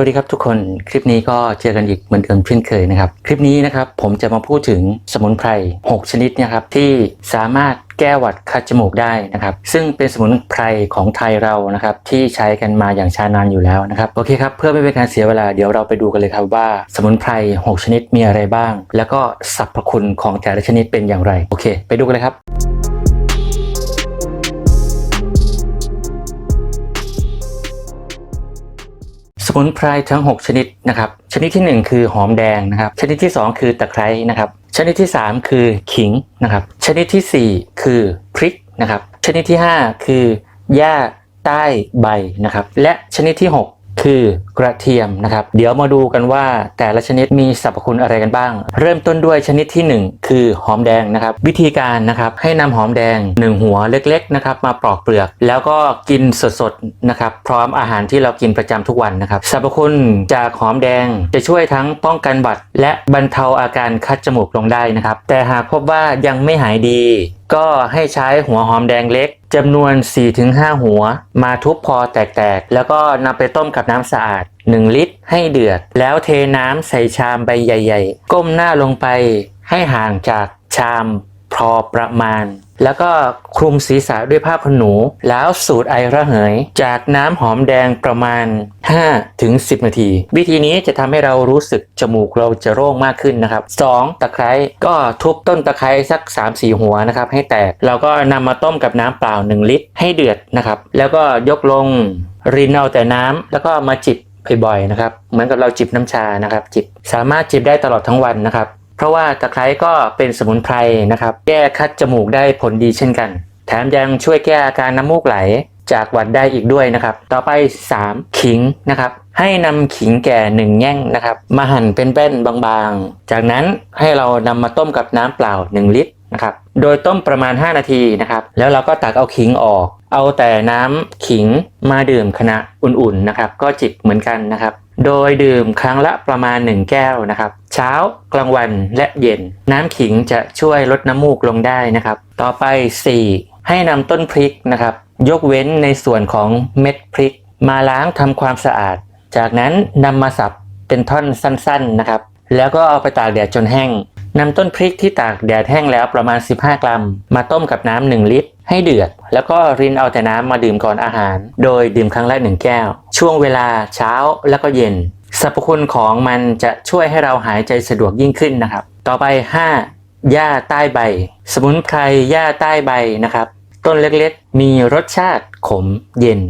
วัสดีครับทุกคนคลิปนี้ก็เจอกันอีกเหมือนเดิมเช่นเคยนะครับ คลิปนี้นะครับผมจะมาพูดถึงสมุนไพร 6 ชนิดนะครับที่สามารถแก้หวัดคัดจมูกได้นะครับ ซึ่งเป็นสมุนไพรของไทยเรานะครับที่ใช้กันมาอย่างชานานอยู่แล้วนะครับโอเคครับเพื่อไม่เป็นการเสียเวลาเดี๋ยวเราไปดูกันเลยครับว่า สมุนไพร 6 ชนิดมีอะไรบ้าง แล้วก็สรรพคุณของแต่ละชนิดเป็นอย่างไรโอเค ไปดูกันเลยครับ มุนไพรทั้ง 6 ชนิดนะครับ ชนิดที่ 1 คือหอมแดงนะครับ ชนิดที่ 2 คือตะไคร้นะครับ ชนิดที่ 3 คือขิงนะครับ ชนิดทีสี่4 คือพริกนะครับ ชนิดที่ 5 คือหญ้าใต้ใบนะครับ และชนิดที่ 6 คือกระเทียมนะครับ เดี๋ยวมาดูกันว่าแต่ละชนิดมีสรรพคุณอะไรกันบ้าง เริ่มต้นด้วยชนิดที่ 1 คือหอมแดงนะครับ วิธีการนะครับให้นำหอมแดง 1 หัวเล็กๆนะครับมาปลอกเปลือก แล้วก็กินสดๆนะครับพร้อมอาหารที่เรากินประจำทุกวันนะครับสรรพคุณจากหอมแดงจะช่วยทั้งป้องกันหวัดและบรรเทาอาการคัดจมูกลงได้นะครับแต่หากพบว่ายังไม่หายดีก็ให้ใช้หัวหอมแดงเล็กจำนวน 4-5 หัว มาทุบพอแตกๆ แล้วก็นำไปต้มกับน้ำสะอาด 1 ลิตรให้เดือด แล้วเทน้ำใส่ชามใบใหญ่ ๆ ก้มหน้าลงไปให้ห่างจากชามพอประมาณ แล้วก็คลุมศีรษะด้วยผ้าขนหนู แล้วสูดไอระเหย จากน้ำหอมแดงประมาณ 5 ถึง 10 นาที วิธีนี้จะทำให้เรารู้สึกจมูกเราจะโล่งมากขึ้นนะครับ 2. ตะไคร้ก็ทุบต้นตะไคร้สัก 3-4 หัวนะครับให้แตกเราก็นำมาต้มกับน้ำเปล่า 1 ลิตร ให้เดือดนะครับ แล้วก็ยกลงรินเอาแต่น้ำแล้วก็มาจิบบ่อยๆนะครับ เหมือนกับเราจิบน้ำชานะครับจิบสามารถจิบได้ตลอดทั้งวันนะครับ เพราะว่าตะไคร้ก็เป็นสมุนไพรนะครับ แก้คัดจมูกได้ผลดีเช่นกัน แถมยังช่วยแก้อาการน้ำมูกไหลจากหวัดได้อีกด้วยนะครับ ต่อไป 3. ขิงนะครับ ให้นำขิงแก่หนึ่งแง่งนะครับ มาหั่นเป็นแป้นบางๆ จากนั้นให้เรานำมาต้มกับน้ำเปล่า 1 ลิตรนะครับ โดยต้มประมาณ 5 นาทีนะครับ แล้วเราก็ตักเอาขิงออก เอาแต่น้ำขิงมาดื่มขณะอุ่นๆนะครับ ก็จิบเหมือนกันนะครับ โดยดื่มครั้งละประมาณ 1 แก้วนะครับ เช้ากลางวันและเย็น น้ำขิงจะช่วยลดน้ำมูกลงได้นะครับ ต่อไป 4. ให้นำต้นพริกนะครับ ยกเว้นในส่วนของเม็ดพริก มาล้างทำความสะอาด จากนั้นนำมาสับเป็นท่อนสั้นๆนะครับ แล้วก็เอาไปตากแดดจนแห้งนำต้นพริกที่ตากแดดแห้งแล้วประมาณ 15 กรัม มาต้มกับน้ำ1ลิตร ให้เดือด แล้วก็รินเอาแต่น้ำมาดื่มก่อนอาหาร โดยดื่มครั้งละ 1 แก้ว ช่วงเวลาเช้าแล้วก็เย็น รรพคุณของมันจะช่วยให้เราหายใจสะดวกยิ่งขึ้นนะครับ ต่อไป 5. หญ้าใต้ใบ สมุนไพรหญ้าใต้ใบนะครับ ต้นเล็กๆ มีรสชาติขมเย็น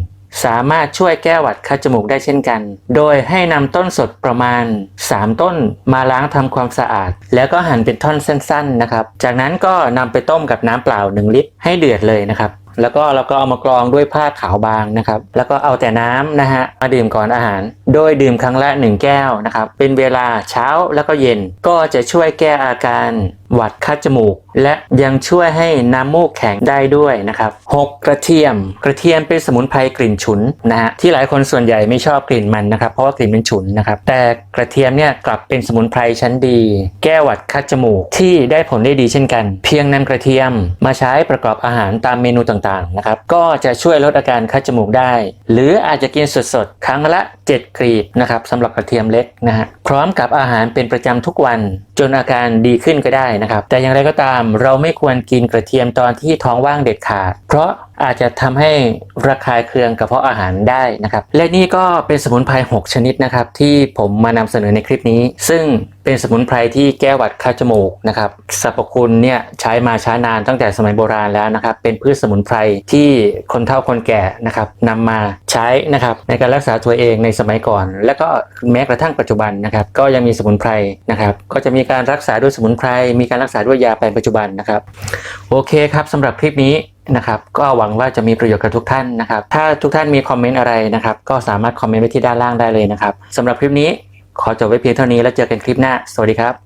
สามารถช่วยแก้หวัดคัดจมูกได้เช่นกัน โดยให้นำต้นสดประมาณ 3 ต้นมาล้างทำความสะอาด แล้วก็หั่นเป็นท่อนสั้นๆนะครับ จากนั้นก็นำไปต้มกับน้ำเปล่า 1 ลิตรให้เดือดเลยนะครับ แล้วก็เราก็เอามากรองด้วยผ้าขาวบางนะครับ แล้วก็เอาแต่น้ำนะฮะมาดื่มก่อนอาหาร โดยดื่มครั้งละ 1 แก้วนะครับ เป็นเวลาเช้าแล้วก็เย็นก็จะช่วยแก้อาการหวัดคัดจมูก และยังช่วยให้น้ำมูกแข็งได้ด้วยนะครับ 6. กระเทียม กระเทียมเป็นสมุนไพรกลิ่นฉุนนะฮะที่หลายคนส่วนใหญ่ไม่ชอบกลิ่นมันนะครับ เพราะว่ากลิ่นมันฉุนนะครับแต่กระเทียมเนี่ยกลับเป็นสมุนไพรชั้นดี แก้หวัดคัดจมูกที่ได้ผลได้ดีเช่นกัน เพียงนำกระเทียมมาใช้ประกอบอาหารตามเมนูต่างๆนะครับก็จะช่วยลดอาการคัดจมูกได้ หรืออาจจะกินสดๆ ครั้งละ 7กรีบนะครับสำหรับกระเทียมเล็กนะฮะพร้อมกับอาหารเป็นประจำทุกวัน จนอาการดีขึ้นก็ได้นะครับ แต่อย่างไรก็ตามเราไม่ควรกินกระเทียมตอนที่ท้องว่างเด็ดขาด เพราะ อาจจะทำให้ระคายเคืองกระเพาะอาหารได้นะครับ และนี่ก็เป็นสมุนไพร 6 ชนิดนะครับ ที่ผมมานำเสนอในคลิปนี้ ซึ่งเป็นสมุนไพรที่แก้หวัดคัดจมูกนะครับสรรพคุณเนี่ยใช้มาช้านานตั้งแต่สมัยโบราณแล้วนะครับ เป็นพืชสมุนไพรที่คนเฒ่าคนแก่นะครับนำมาใช้นะครับในการรักษาตัวเองในสมัยก่อน และก็แม้กระทั่งปัจจุบันนะครับ ก็ยังมีสมุนไพรนะครับ ก็จะมีการรักษาด้วยสมุนไพรมีการรักษาด้วยยาแผนปัจจุบันนะครับ โอเคครับสำหรับคลิปนี้ นะครับก็หวังว่าจะมีประโยชน์กับทุกท่านนะครับ ถ้าทุกท่านมีคอมเมนต์อะไรนะครับ ก็สามารถคอมเมนต์ไว้ที่ด้านล่างได้เลยนะครับสำหรับคลิปนี้ขอจบไว้เพียงเท่านี้แล้วเจอกันคลิปหน้า สวัสดีครับ